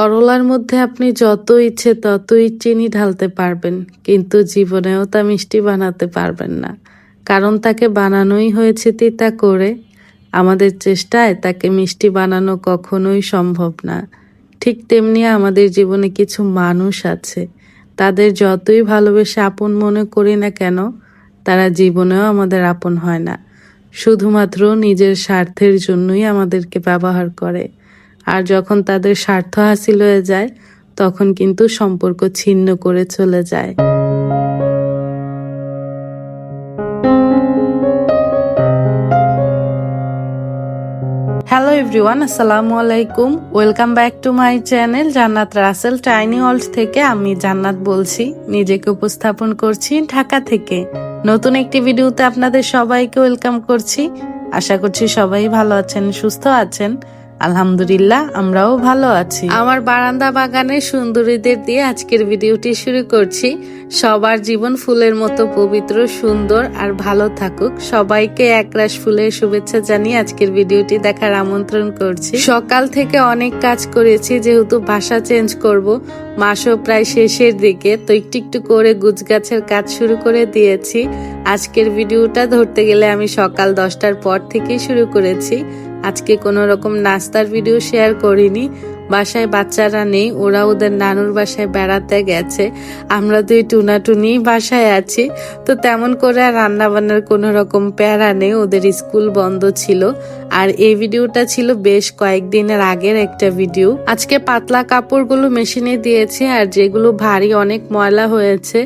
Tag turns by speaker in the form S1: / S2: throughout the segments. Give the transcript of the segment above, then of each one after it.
S1: করলার মধ্যে আপনি যত ইচ্ছে ততই চিনি ঢালতে পারবেন, কিন্তু জীবনেও তা মিষ্টি বানাতে পারবেন না। কারণ তাকে বানানোই হয়েছে তিতা করে। আমাদের চেষ্টায় তাকে মিষ্টি বানানো কখনোই সম্ভব না। ঠিক তেমনি আমাদের জীবনে কিছু মানুষ আছে। তাদের যতই ভালোবেসে আপন মনে করি না কেন, তারা জীবনেও আমাদের আপন হয় না। শুধুমাত্র নিজের স্বার্থের জন্যই আমাদেরকে ব্যবহার করে। আর যখন তাদের স্বার্থ হাসিল হয়ে যায়, তখন কিন্তু সম্পর্ক ছিন্ন করে চলে যায়। হ্যালো এভরিওয়ান আসসালামু আলাইকুম। Welcome back to my channel Jannat Rasel tiny world থেকে আমি জান্নাত বলছি। নিজেকে উপস্থাপন করছি ঢাকা থেকে। নতুন একটি ভিডিওতে আপনাদের সবাইকে ওয়েলকাম করছি। আশা করছি সবাই ভালো আছেন, সুস্থ আছেন। আলহামদুলিল্লাহ, আমরাও ভালো আছি। আমার বারান্দা বাগানে সুন্দরীদের দিয়ে আজকের ভিডিওটি শুরু করছি। সবার জীবন ফুলের মতো পবিত্র, সুন্দর আর ভালো থাকুক। সবাইকে একরাশ ফুলের শুভেচ্ছা জানিয়ে আজকের ভিডিওটি দেখার আমন্ত্রণ করছি। সকাল থেকে অনেক কাজ করেছি, যেহেতু ভাষা চেঞ্জ করব। মাসও প্রায় শেষের দিকে, তো একটু একটু করে গুছগাছের কাজ শুরু করে দিয়েছি। আজকের ভিডিওটা ধরতে গেলে আমি সকাল দশটার পর থেকেই শুরু করেছি। আজকে কোনো রকম নাস্তার ভিডিও শেয়ার করিনি। বাসায় বাচ্চারা নেই, ওরা ওদের নানুর বাসায় বেড়াতে গেছে। আমরা দুই টুনাটুনি বাসায় আছি। তো তেমন করে আর রান্নাবান্নার কোনো রকম প্যারা নেই, ওদের স্কুল বন্ধ ছিল। আর এই ভিডিওটা ছিল বেশ কয়েকদিনের আগের একটা ভিডিও আজকে পাতলা কাপড়গুলো মেশিনে দিয়েছে, আর যেগুলো ভারী অনেক ময়লা হয়েছে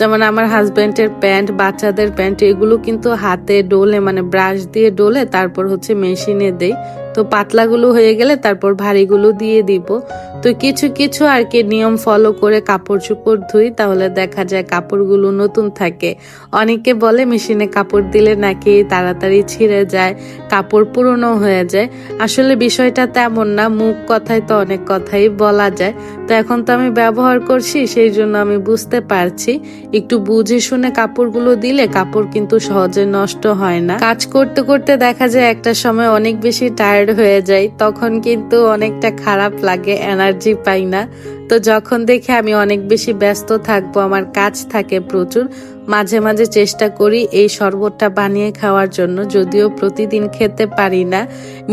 S1: যেমন আমার হাজব্যান্ডের প্যান্ট বাচ্চাদের প্যান্ট এগুলো কিন্তু হাতে ডোলে মানে ব্রাশ দিয়ে ডোলে, তারপর হচ্ছে মেশিনে দেই। তো পাতলাগুলো হয়ে গেলে তারপর ভারীগুলো দিয়ে দিব। তো কিছু কিছু আর কি নিয়ম ফলো করে কাপড় চোপড় ধুই, তাহলে দেখা যায় কাপড়গুলো নতুন থাকে। অনেকে বলে মেশিনে কাপড় দিলে নাকি তাড়াতাড়ি ছিঁড়ে যায়, কাপড় পুরনো হয়ে যায়। আসলে বিষয়টা তেমন না, মুখ কথায় তো অনেক কথাই বলা যায়। তো এখন তো আমি ব্যবহার করছি, সেই জন্য আমি বুঝতে পারছি। একটু বুঝে শুনে কাপড়গুলো দিলে কাপড় কিন্তু সহজে নষ্ট হয় না। কাজ করতে করতে দেখা যায় একটা সময় অনেক বেশি টায়ার্ড হয়ে যাই তখন কিন্তু অনেকটা খারাপ লাগে এনার্জি পাই না। তো যখন দেখে আমি অনেক বেশি ব্যস্ত থাকব, আমার কাজ থাকে প্রচুর, মাঝে মাঝে চেষ্টা করি এই শরবতটা বানিয়ে খাওয়ার জন্য। যদিও প্রতিদিন খেতে পারি না,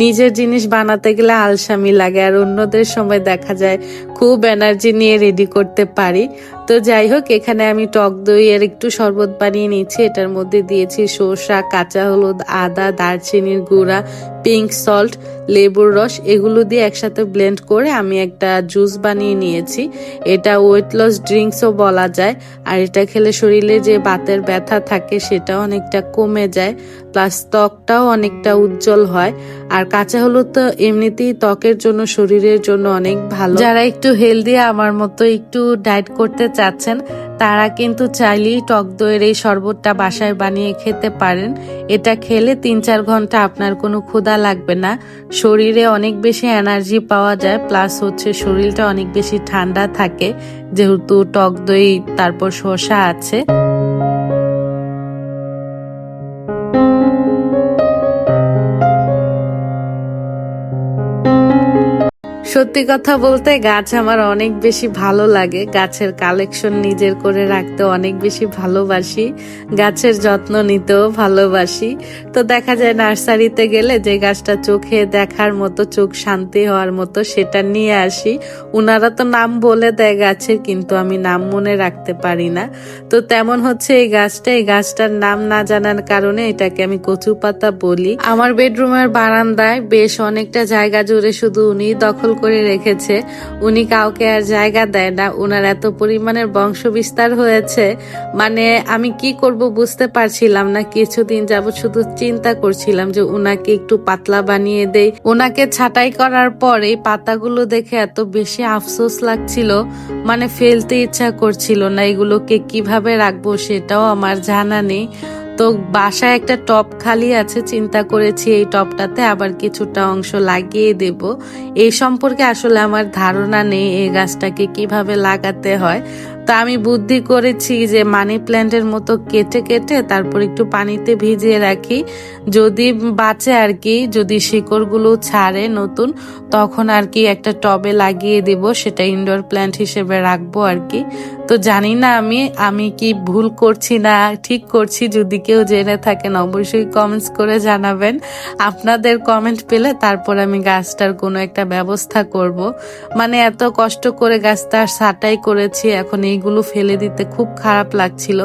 S1: নিজের জিনিস বানাতে গেলে আলসামি লাগে আর অন্যদের সময় দেখা যায় খুব এনার্জি নিয়ে রেডি করতে পারি। তো যাই হোক, এখানে আমি টক দইয়ের একটু শরবত বানিয়ে নিয়েছি। এটার মধ্যে দিয়েছি সর্ষা, কাঁচা হলুদ, আদা, দারচিনির গুঁড়া পিঙ্ক সল্ট লেবুর রস, এগুলো দিয়ে একসাথে ব্লেন্ড করে আমি একটা জুস বানিয়ে নিয়েছি। এটা ওয়েট লস ড্রিঙ্কসও বলা যায়। আর এটা খেলে শরীরে যে বাতের ব্যথা থাকে সেটা অনেকটা কমে যায় প্লাস ত্বকটাও অনেকটা উজ্জ্বল হয়। আর কাঁচা হলুদ তো এমনিতেই ত্বকের জন্য, শরীরের জন্য অনেক ভালো। যারা একটু হেলদি আমার মতো একটু ডায়েট করতে চাচ্ছেন তারা কিন্তু চাইলেই টক দইয়ের এই শরবতটা বাসায় বানিয়ে খেতে পারেন। এটা খেলে তিন চার ঘণ্টা আপনার কোনো ক্ষুধা লাগবে না। শরীরে অনেক বেশি এনার্জি পাওয়া যায়, প্লাস হচ্ছে শরীরটা অনেক বেশি ঠান্ডা থাকে, যেহেতু টক দই, তারপর শসা আছে। সত্যি কথা বলতে গাছ আমার অনেক বেশি ভালো লাগে। গাছের কালেকশন নিজের করে রাখতে অনেক বেশি ভালোবাসি। গাছের যত্ন নিতেও ভালোবাসি। তো দেখা যায় নার্সারিতে গেলে যে গাছটা চোখে দেখার মতো, চোখ শান্তি হওয়ার মতো সেটা নিয়ে আসি। উনারা তো নাম বলে দেয় গাছের কিন্তু আমি নাম মনে রাখতে পারি না। তো তেমন হচ্ছে এই গাছটা, এই গাছটার নাম না জানার কারণে এটাকে আমি কচু পাতা বলি। আমার বেডরুমের বারান্দায় বেশ অনেকটা জায়গা জুড়ে শুধু উনি দখল করে রেখেছে। উনি কাউকে আর জায়গা দেয় না। উনার এত পরিমাণের বংশ বিস্তার হয়েছে। মানে আমি কি করব বুঝতে পারছিলাম না। কিছুদিন যাবত শুধু চিন্তা করছিলাম যে উনাকে একটু পাতলা বানিয়ে দেই। ওনাকে ছাটাই করার পর এই পাতাগুলো দেখে এত বেশি আফসোস লাগছিল। মানে ফেলতে ইচ্ছা করছিল না। এগুলোকে কীভাবে রাখব সেটাও আমার জানা নেই। তো বাসায় একটা টপ খালি আছে, চিন্তা করেছি এই টপটাতে আবার কিছুটা অংশ লাগিয়ে দেব। এই সম্পর্কে আসলে আমার ধারণা নেই এই গাছটাকে কীভাবে লাগাতে হয়। তো আমি বুদ্ধি করেছি যে মানি প্ল্যান্টের মতো কেটে কেটে তারপর একটু পানিতে ভিজিয়ে রাখি। যদি বাঁচে আর কি, যদি শিকড়গুলো ছাড়ে নতুন, তখন আর কি একটা টবে লাগিয়ে দিব, সেটা ইনডোর প্ল্যান্ট হিসেবে রাখব আর কি। তো জানি না আমি আমি কি ভুল করছি না ঠিক করছি, যদি কেউ জেনে থাকেন অবশ্যই কমেন্টস করে জানাবেন। আপনাদের কমেন্ট পেলে তারপর আমি গাছটার কোনো একটা ব্যবস্থা করব। মানে এত কষ্ট করে গাছটা ছাটাই করেছি, এখন এইগুলো ফেলে দিতে খুব খারাপ লাগছিল।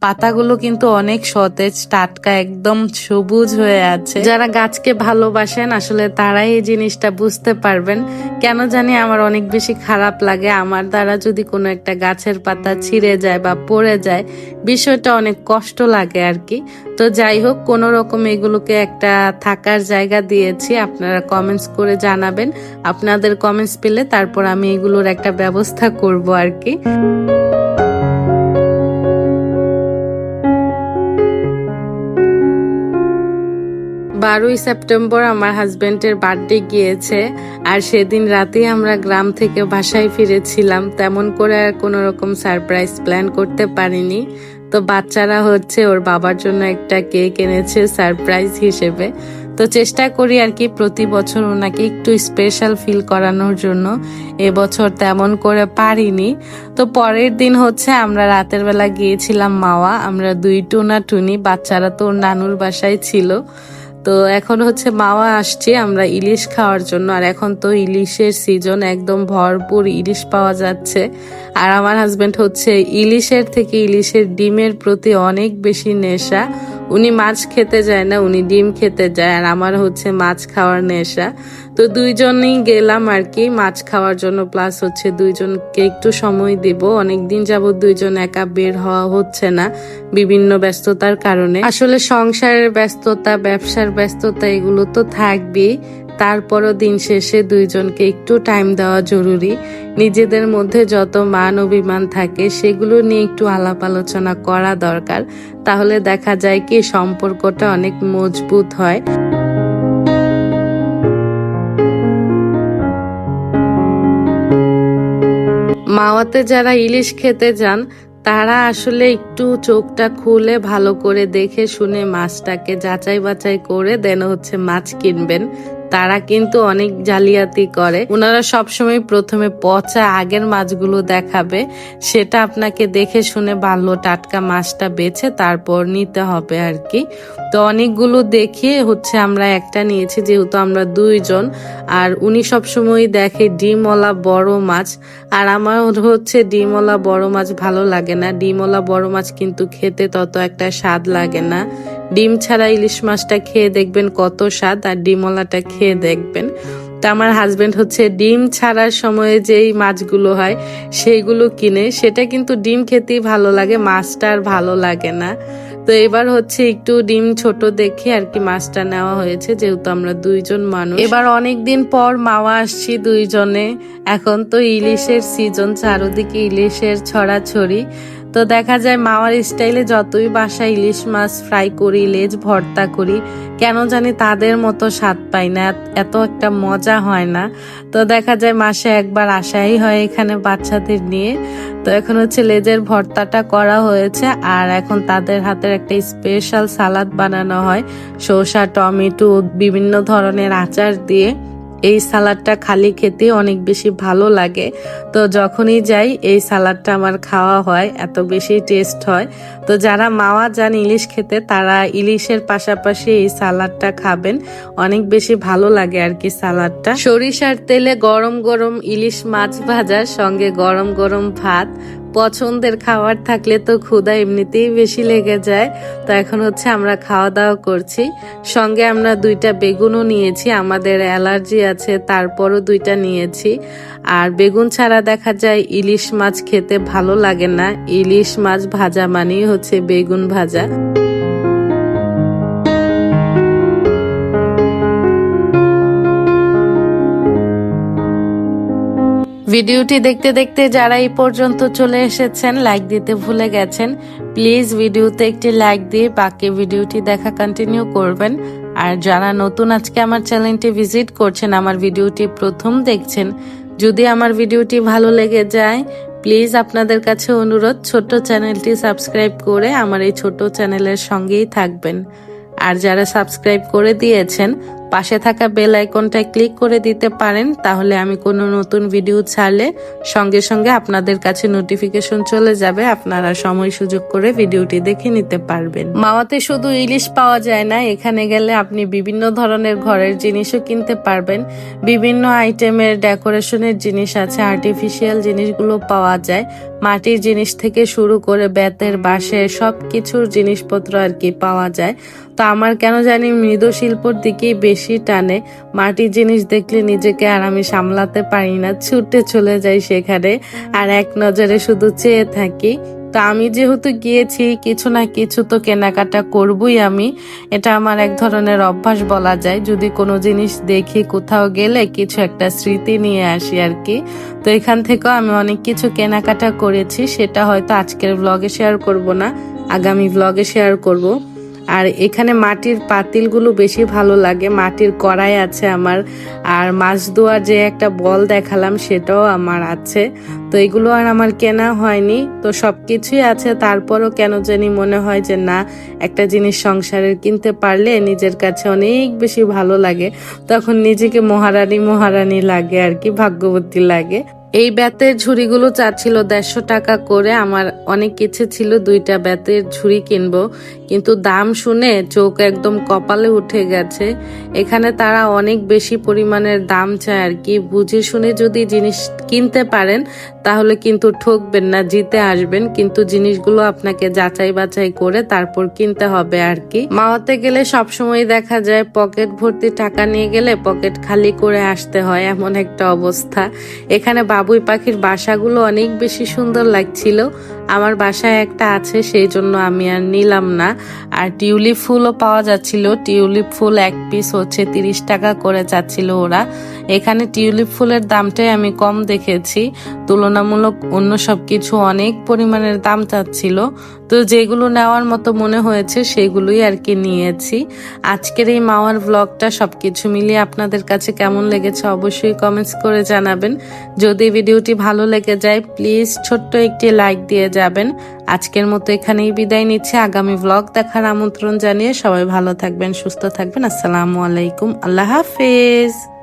S1: পাতাগুলো কিন্তু অনেক সতেজ, টাটকা, একদম সবুজ হয়ে আছে। যারা গাছকে ভালোবাসেন, আসলে তারাই এই জিনিসটা বুঝতে পারবেন। কেন জানি আমার অনেক বেশি খারাপ লাগে। আমার দ্বারা যদি কোনো একটা গাছের পাতা ছিঁড়ে যায় বা পড়ে যায়, বিষয়টা অনেক কষ্ট লাগে আর কি। তো যাই হোক, কোনো রকম এগুলোকে একটা থাকার জায়গা দিয়েছি। আপনারা কমেন্টস করে জানাবেন। আপনাদের কমেন্টস পেলে তারপর আমি এগুলোর একটা ব্যবস্থা করব আর কি। বারোই সেপ্টেম্বর আমার হাজবেন্ডের বার্থডে গিয়েছে আর সেদিন রাতেই আমরা গ্রাম থেকে বাসায় ফিরেছিলাম। তেমন করে আর কোনো রকম সারপ্রাইজ প্ল্যান করতে পারিনি। তো বাচ্চারা হচ্ছে ওর বাবার জন্য একটা কেক এনেছে সারপ্রাইজ হিসেবে। তো চেষ্টা করি আর কি প্রতি বছর ওনাকে একটু স্পেশাল ফিল করানোর জন্য। এবছর তেমন করে পারিনি। তো পরের দিন হচ্ছে আমরা রাতের বেলা গিয়েছিলাম মাওয়া। আমরা দুই টুনা টুনি, বাচ্চারা তো নানুর বাসায় ছিল। তো এখন হচ্ছে মাওয়া আসছে, আমরা ইলিশ খাওয়ার জন্য। আর এখন তো ইলিশের সিজন একদম ভরপুর ইলিশ পাওয়া যাচ্ছে। আর আমার হাজবেন্ড হচ্ছে ইলিশের থেকে ইলিশের ডিমের প্রতি অনেক বেশি নেশা। উনি মাছ খেতে যায় না, উনি ডিম খেতে যায়, আর আমার হচ্ছে মাছ খাওয়ার নেশা। তো দুইজনেই গেলাম আর কি মাছ খাওয়ার জন্য প্লাস হচ্ছে দুইজনকে একটু সময় দেব। অনেকদিন যাব দুইজন একা বের হওয়া হচ্ছে না বিভিন্ন ব্যস্ততার কারণে। আসলে সংসারের ব্যস্ততা, ব্যবসার ব্যস্ততা, এগুলো তো থাকবেই। তারপরও দিন শেষে দুইজনকে একটু টাইম দেওয়া জরুরি। নিজেদের মধ্যে যত মান অভিমান থাকে, সেগুলো নিয়ে একটু আলাপ আলোচনা করা দরকার। তাহলে দেখা যায় কি, সম্পর্কটা অনেক মজবুত হয়। মাওয়াতে যারা ইলিশ খেতে যান, তারা আসলে একটু চোখটা খুলে ভালো করে দেখে শুনে মাছটাকে যাচাই বাছাই করে দেন হচ্ছে মাছ কিনবেন। তারা কিন্তু অনেক জালিয়াতি করে। ওনারা সবসময় প্রথমে পচা আগের মাছগুলো দেখাবে, সেটা আপনাকে দেখে শুনে ভালো টাটকা মাছটা বেছে তারপর নিতে হবে আর কি। তো অনেকগুলো দেখিয়ে হচ্ছে আমরা একটা নিয়েছি, যেহেতু আমরা দুইজন, আর উনি সবসময় দেখে ডিমওয়ালা বড় মাছ। আর আমার হচ্ছে ডিমওয়ালা বড় মাছ ভালো লাগে না। ডিমওয়ালা বড় মাছ কিন্তু খেতে তত একটা স্বাদ লাগে না। ডিম ছাড়া ইলিশ মাছটা খেয়ে দেখবেন কত স্বাদ আর ডিমওয়ালাটা খেয়ে দেখবেন। তো আমার হাজবেন্ড হচ্ছে ডিম ছাড়ার সময়ে যেই মাছগুলো হয় সেইগুলো কিনে, সেটা কিন্তু ডিম খেতেই ভালো লাগে, মাছটা আর ভালো লাগে না। তো এবার হচ্ছে একটু ডিম ছোট দেখে আর কি মাছটা নেওয়া হয়েছে, যেহেতু আমরা দুইজন মানুষ। এবার অনেক দিন পর মাওয়া আসছি দুইজনে। এখন তো ইলিশের সিজন চারোদিকে ইলিশের ছড়াছড়ি। তো দেখা যায় মাওয়ার স্টাইলে যতই বাসা ইলিশ মাছ ফ্রাই করি লেজ ভর্তা করি, কেন জানি তাদের মতো স্বাদ পাই না, এত একটা মজা হয় না। তো দেখা যায় মাসে একবার আসাই হয় এখানে বাচ্চাদের নিয়ে। তো এখন হচ্ছে লেজের ভর্তাটা করা হয়েছে আর এখন তাদের হাতের একটা স্পেশাল সালাদ বানানো হয়। শসা, টমেটো, বিভিন্ন ধরনের আচার দিয়ে। এই সালাডটা খালি খেতে অনেক বেশি ভালো লাগে। তো যখনই যাই, এই সালাডটা আমার খাওয়া হয়, এত বেশি টেস্ট হয়। তো যারা মাওয়া যান ইলিশ খেতে, তারা ইলিশের পাশাপাশি এই সালাডটা খাবেন। অনেক বেশি ভালো লাগে আর কি সালাডটা। সরিষার তেলে গরম গরম ইলিশ মাছ ভাজার সঙ্গে গরম গরম ভাত। পছন্দের খাবার থাকলে তো ক্ষুধা এমনিতেই বেশি লেগে যায়। তো এখন হচ্ছে আমরা খাওয়া দাওয়া করছি। সঙ্গে আমরা দুইটা বেগুনও নিয়েছি, আমাদের অ্যালার্জি আছে, তারপরও দুইটা নিয়েছি। আর বেগুন ছাড়া দেখা যায় ইলিশ মাছ খেতে ভালো লাগে না। ইলিশ মাছ ভাজা মানেই হচ্ছে বেগুন ভাজা। ভিডিওটি দেখতে দেখতে যারা এই পর্যন্ত চলে এসেছেন লাইক দিতে ভুলে গেছেন প্লিজ ভিডিওতে একটি লাইক দিয়ে বাকি ভিডিওটি দেখা কন্টিনিউ করবেন। আর যারা নতুন আজকে আমার চ্যানেলটি ভিজিট করছেন, আমার ভিডিওটি প্রথম দেখছেন, যদি আমার ভিডিওটি ভালো লেগে যায় প্লিজ আপনাদের কাছে অনুরোধ, ছোট্ট চ্যানেলটি সাবস্ক্রাইব করে আমার এই ছোট চ্যানেলের সঙ্গেই থাকবেন। আর যারা সাবস্ক্রাইব করে দিয়েছেন পাশে থাকা বেল আইকনটায় ক্লিক করে দিতে পারেন, তাহলে আমি কোনো নতুন ভিডিও ছাড়লে সঙ্গে সঙ্গে আপনাদের কাছে নোটিফিকেশন চলে যাবে, আপনারা সময় সুযোগ করে ভিডিওটি দেখে নিতে পারবেন। মাওয়াতে শুধু ইলিশ পাওয়া যায় না, এখানে গেলে আপনি বিভিন্ন ধরনের ঘরের জিনিসও কিনতে পারবেন। বিভিন্ন আইটেমের ডেকোরেশনের জিনিস আছে, আর্টিফিশিয়াল জিনিসগুলো পাওয়া যায়। মাটির জিনিস থেকে শুরু করে বেতের, বাঁশের সব কিছুর জিনিসপত্র আর কি পাওয়া যায়। তো আমার কেন জানি মৃদশিল্পর দিকেই বেশি টানে। মাটির জিনিস দেখলে নিজেকে আর আমি সামলাতে পারি না। ছুটে চলে যাই সেখানে আর এক নজরে শুধু চেয়ে থাকি। তো আমি যেহেতু গিয়েছি, কিছু না কিছু তো কেনাকাটা করবই আমি। এটা আমার এক ধরনের অভ্যাস বলা যায়। যদি কোনো জিনিস দেখি কোথাও গেলে কিছু একটা স্মৃতি নিয়ে আসি আর কি। তো এখান থেকেও আমি অনেক কিছু কেনাকাটা করেছি। সেটা হয়তো আজকের ব্লগে শেয়ার করব না। আগামী ব্লগে শেয়ার করব। আর এখানে মাটির পাতিলগুলো বেশি ভালো লাগে, মাটির কড়াই আছে আমার। আর মাছ ধোয়ার যে একটা বল দেখালাম সেটাও আমার আছে। তো এগুলো আর আমার কেনা হয়নি, তো সব কিছুই আছে। তারপরও কেন জানি মনে হয় যে না, একটা জিনিস সংসারের কিনতে পারলে নিজের কাছে অনেক বেশি ভালো লাগে। তখন নিজেকে মহারানী মহারানী লাগে আর কি, ভাগ্যবতী লাগে। এই বেতের ঝুড়িগুলো চাচ্ছিল দেড়শো টাকা করে। আমার অনেক কিছু ছিল দুইটা বেতের ঝুড়ি কিনবো, কিন্তু দাম শুনে চোখ একদম কপালে উঠে গেছে। এখানে তারা অনেক বেশি পরিমাণের দাম চায় আর কি। বুঝে শুনে যদি জিনিস কিনতে পারেন তাহলে কিন্তু ঠকবেন না, জিতে আসবেন, কিন্তু জিনিসগুলো আপনাকে যাচাই বাছাই করে তারপর কিনতে হবে আর কি। মাওয়াতে গেলে সবসময় দেখা যায় পকেট ভর্তি টাকা নিয়ে গেলে পকেট খালি করে আসতে হয়, এমন একটা অবস্থা। এখানে বাবুই পাখির বাসাগুলো অনেক বেশি সুন্দর লাগছিল। আমার বাসায় একটা আছে, সেই জন্য আমি আর নিলাম না। আর টিউলিপ ফুলও পাওয়া যাচ্ছিল, টিউলিপ ফুল এক পিস হচ্ছে তিরিশ টাকা করে চাচ্ছিল ওরা। এখানে টিউলিপ ফুলের দামটাই আমি কম দেখেছি। তুলনামূলক অন্য সব কিছু অনেক পরিমাণের দাম চাচ্ছিল। তো যেগুলো নেওয়ার মতো মনে হয়েছে, সেগুলোই আর কি নিয়েছি। আজকের এই মাওয়ার ব্লগটা সব কিছু মিলিয়ে আপনাদের কাছে কেমন লেগেছে অবশ্যই কমেন্টস করে জানাবেন। যদি ভিডিওটি ভালো লেগে যায় প্লিজ ছোট্ট একটি লাইক দিয়ে যাবেন। আজকের মতো এখানেই বিদায় নিচ্ছে। আগামী ব্লগ দেখার আমন্ত্রণ জানিয়ে সবাই ভালো থাকবেন, সুস্থ থাকবেন। আসসালামু আলাইকুম। আল্লাহ হাফেজ।